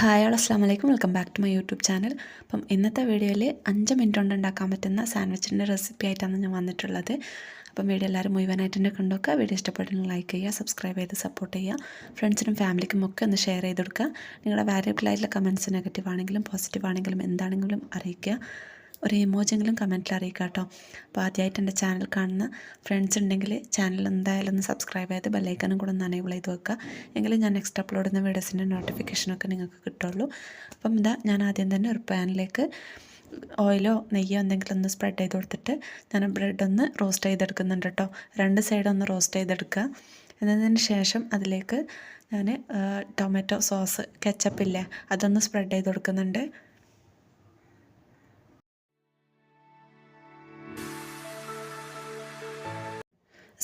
Hi all അസ്സാം വലൈക്കും welcome back to my YouTube channel അപ്പം ഇന്നത്തെ വീഡിയോയിൽ അഞ്ച് മിനിറ്റ് കൊണ്ട് ഉണ്ടാക്കാൻ പറ്റുന്ന സാൻഡ്വിച്ചിന്റെ റെസിപ്പി ആയിട്ടാണ് ഞാൻ വന്നിട്ടുള്ളത്. അപ്പം വീഡിയോ എല്ലാവരും മുഴുവനായിട്ട് തന്നെ കണ്ടുവെക്കുക വീഡിയോ ഇഷ്ടപ്പെട്ടെങ്കിൽ ലൈക്ക് ചെയ്യുക സബ്സ്ക്രൈബ് ചെയ്ത് സപ്പോർട്ട് ചെയ്യുക. ഫ്രണ്ട്സിനും ഫാമിലിക്കും ഒക്കെ ഒന്ന് ഷെയർ ചെയ്ത് കൊടുക്കുക. നിങ്ങളുടെ വാല്യബിളായിട്ടുള്ള കമൻസ് നെഗറ്റീവ് ആണെങ്കിലും പോസിറ്റീവ് ആണെങ്കിലും എന്താണെങ്കിലും അറിയിക്കുക. ഒരു ഇമോജെങ്കിലും കമന്റിൽ അറിയിക്കുക കേട്ടോ അപ്പോൾ ആദ്യമായിട്ട് എന്റെ ചാനൽ കാണുന്ന ഫ്രണ്ട്സ് ഉണ്ടെങ്കിൽ ചാനൽ എന്തായാലും ഒന്ന് സബ്സ്ക്രൈബ് ചെയ്ത് ബെല്ലൈക്കനും കൂടെ ഒന്ന് അനേബിൾ ചെയ്ത് വെക്കുക. എങ്കിലും ഞാൻ നെക്സ്റ്റ് അപ്ലോഡ് ചെയ്യുന്ന വീഡിയോസിന്റെ നോട്ടിഫിക്കേഷനൊക്കെ നിങ്ങൾക്ക് കിട്ടുള്ളൂ. അപ്പം ഇതാ ഞാൻ ആദ്യം തന്നെ ഒരു പാനിലേക്ക് ഓയിലോ നെയ്യോ എന്തെങ്കിലും ഒന്ന് സ്പ്രെഡ് ചെയ്ത് കൊടുത്തിട്ട് ഞാൻ ബ്രെഡ് ഒന്ന് റോസ്റ്റ് ചെയ്തെടുക്കുന്നുണ്ട് കേട്ടോ രണ്ട് സൈഡ് ഒന്ന് റോസ്റ്റ് ചെയ്തെടുക്കുക. എന്നതിന് ശേഷം അതിലേക്ക് ഞാൻ ടൊമാറ്റോ സോസ് കെച്ചപ്പില്ലേ അതൊന്ന് സ്പ്രെഡ് ചെയ്ത് കൊടുക്കുന്നുണ്ട്.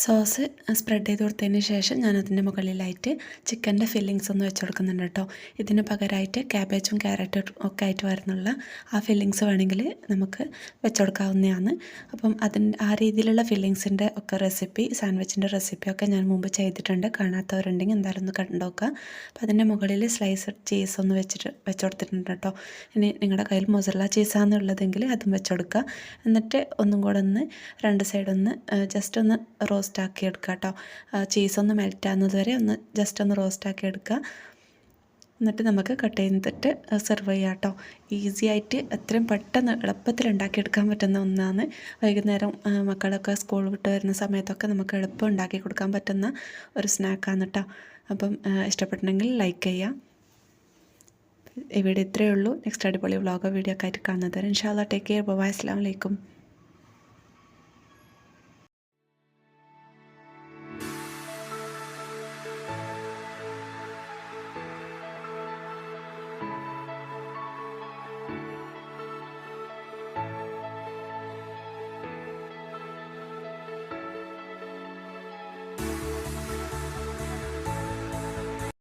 സോസ് സ്പ്രെഡ് ചെയ്ത് കൊടുത്തതിന് ശേഷം ഞാൻ അതിന്റെ മുകളിലായിട്ട് ചിക്കന്റെ ഫില്ലിങ്സ് ഒന്ന് വെച്ച് കൊടുക്കുന്നുണ്ട് കേട്ടോ. ഇതിന് പകരമായിട്ട് ക്യാബേജും ക്യാരറ്റും ഒക്കെ ആയിട്ട് വരുന്നുള്ള ആ ഫില്ലിങ്സ് വേണമെങ്കിൽ നമുക്ക് വെച്ച് കൊടുക്കാവുന്നതാണ് അപ്പം അതിന്റെ ആ രീതിയിലുള്ള ഫില്ലിങ്സിന്റെ ഒക്കെ റെസിപ്പി സാൻഡ്വിച്ചിന്റെ റെസിപ്പിയൊക്കെ ഞാൻ മുമ്പ് ചെയ്തിട്ടുണ്ട്. കാണാത്തവരുണ്ടെങ്കിൽ എന്തായാലും ഒന്ന് കണ്ടു നോക്കുക അപ്പം അതിന്റെ മുകളിൽ സ്ലൈസ് ചീസ് ഒന്ന് വെച്ചിട്ട് വെച്ച് കൊടുത്തിട്ടുണ്ട് കേട്ടോ. ഇനി നിങ്ങളുടെ കയ്യിൽ മൊസറല ചീസാണെന്നുള്ളതെങ്കിൽ അതും വെച്ച് കൊടുക്കുക എന്നിട്ട് ഒന്നും കൂടെ ഒന്ന് രണ്ട് സൈഡൊന്ന് ജസ്റ്റ് ഒന്ന് റോസ്റ്റ് റോസ്റ്റാക്കി എടുക്കുക കേട്ടോ. ചീസൊന്ന് മെൽറ്റാകുന്നത് വരെ ഒന്ന് ജസ്റ്റ് ഒന്ന് റോസ്റ്റാക്കി എടുക്കുക. എന്നിട്ട് നമുക്ക് കട്ട് ചെയ്തിട്ട് സെർവ് ചെയ്യാം കേട്ടോ. ഈസി ആയിട്ട് എത്രയും പെട്ടെന്ന് എളുപ്പത്തിൽ ഉണ്ടാക്കിയെടുക്കാൻ പറ്റുന്ന ഒന്നാണ്. വൈകുന്നേരം മക്കളൊക്കെ സ്കൂൾ വിട്ട് വരുന്ന സമയത്തൊക്കെ നമുക്ക് എളുപ്പം ഉണ്ടാക്കി കൊടുക്കാൻ പറ്റുന്ന ഒരു സ്നാക്കാണ് കേട്ടോ. അപ്പം ഇഷ്ടപ്പെട്ടിട്ടുണ്ടെങ്കിൽ ലൈക്ക് ചെയ്യാം. ഇവിടെ ഇത്രയേ ഉള്ളൂ. നെക്സ്റ്റ് അടിപൊളി വ്ളോഗോ വീഡിയോ ഒക്കെ ആയിട്ട് കാണുന്നത് ഇൻഷാല്ല ടേക്ക് കെയർ ബൈ അസ്സാം വലൈക്കും